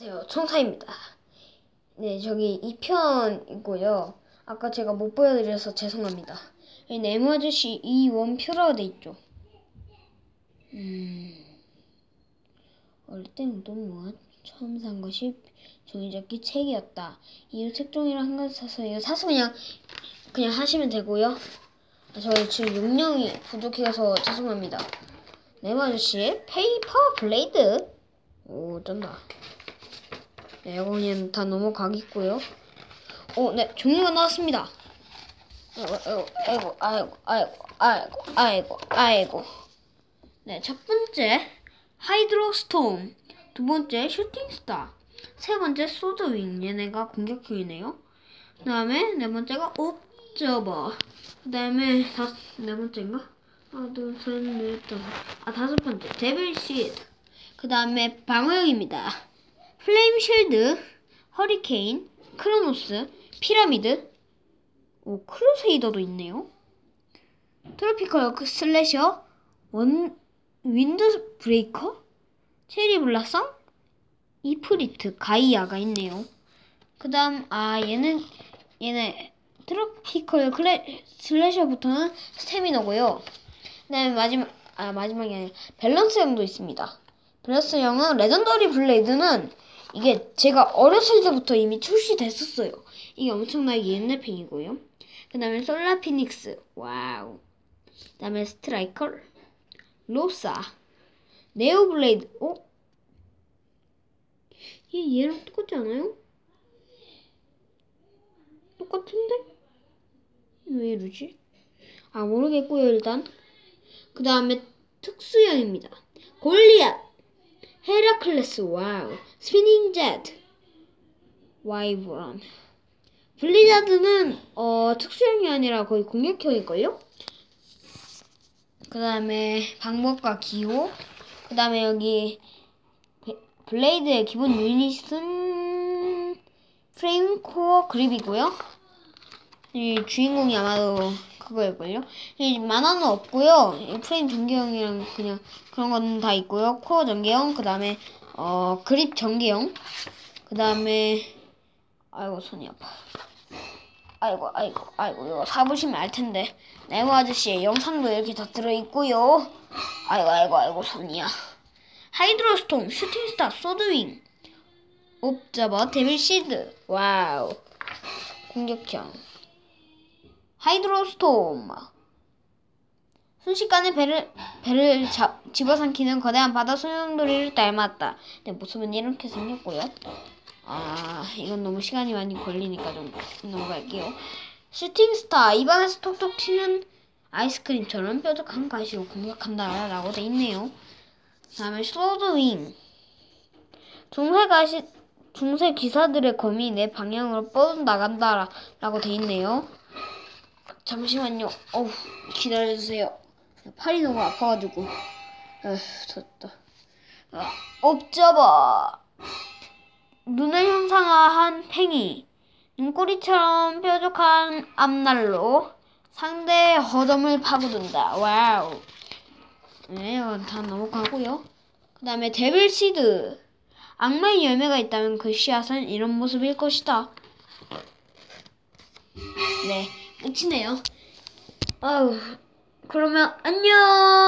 안녕하세요. 청사입니다. 네, 저기 2편이고요. 아까 제가 못 보여드려서 죄송합니다. 네모 아저씨 이 원표라고 돼 있죠. 음, 어릴 때 운동무한 처음 산 것이 종이접기 책이었다. 이유 색종이랑 한 가지 사서 이거 사서 그냥 그냥 하시면 되고요. 아, 저 지금 용량이 부족해서 죄송합니다. 네모 아저씨 페이퍼 블레이드. 오, 쩐다. 네, 이거 그냥 다 넘어가겠고요. 오, 네, 종이가 나왔습니다. 아이고, 아이고, 아이고, 아이고, 아이고, 아이고, 아이고. 네, 첫 번째 하이드로 스톰, 두 번째 슈팅 스타, 세 번째 소드윙. 얘네가 공격형이네요. 그다음에 네 번째가 옵저버. 그다음에 다섯 네 번째인가? 하나, 둘, 셋, 넷, 다섯. 아 다섯 번째 데빌 시드. 그다음에 방어형입니다. 플레임 쉴드, 허리케인, 크로노스, 피라미드, 오 크루세이더도 있네요. 트로피컬 슬래셔, 원 윈드 브레이커, 체리 블라썸, 이프리트, 가이아가 있네요. 그 다음 아 얘는 얘네 트로피컬 클래, 슬래셔부터는 스태미너고요. 그 다음에 마지막 아 아니라 밸런스형도 있습니다. 밸런스형은 레전더리 블레이드는 이게 제가 어렸을 때부터 이미 출시됐었어요. 이게 엄청나게 옛날 팽이고요. 그 다음에 솔라 피닉스. 와우. 그 다음에 스트라이커. 로사. 네오 블레이드. 어? 얘 얘랑 똑같지 않아요? 똑같은데? 왜 이러지? 아 모르겠고요 일단. 그 다음에 특수형입니다. 골리앗. 헤라클레스 와우 스피닝 제트 와이브런 블리자드는 어 특수형이 아니라 거의 공격형일걸요? 그 다음에 방법과 기호 그 다음에 여기 블레이드의 기본 유닛은 프레임 코어 그립이고요 이 주인공이 아마도 그거일걸요. 이 만화는 없고요. 이 프레임 전개형이랑 그냥 그런 건 다 있고요. 코어 전개형, 그 다음에 어 그립 전개형, 그 다음에 아이고 손이 아파. 아이고 아이고 아이고 이거 사보시면 알 텐데 네모 아저씨의 영상도 이렇게 다 들어있고요. 아이고 아이고 아이고 손이야. 하이드로스톰, 슈팅스타, 소드윙, 옵저버, 데빌 시드, 와우, 공격형. 하이드로스톰 순식간에 배를 배를 잡, 집어삼키는 거대한 바다 소용돌이를 닮았다. 네, 모습은 이렇게 생겼고요. 아 이건 너무 시간이 많이 걸리니까 좀 넘어갈게요. 슈팅스타 입안에서 톡톡 튀는 아이스크림처럼 뾰족한 가시로 공격한다 라고 돼 있네요. 다음에 소드윙 중세 가시 중세 기사들의 검이 내 방향으로 뻗어 나간다 라고 돼 있네요. 잠시만요. 어우, 기다려주세요. 팔이 너무 아파가지고. 에휴, 됐다. 아, 옵저버. 눈을 형상화한 팽이. 눈꼬리처럼 뾰족한 앞날로 상대의 허점을 파고든다. 와우. 네, 다 넘어가고요. 그 다음에 데빌시드. 악마의 열매가 있다면 그 씨앗은 이런 모습일 것이다. 네. 끝이네요. 아우, 그러면 안녕!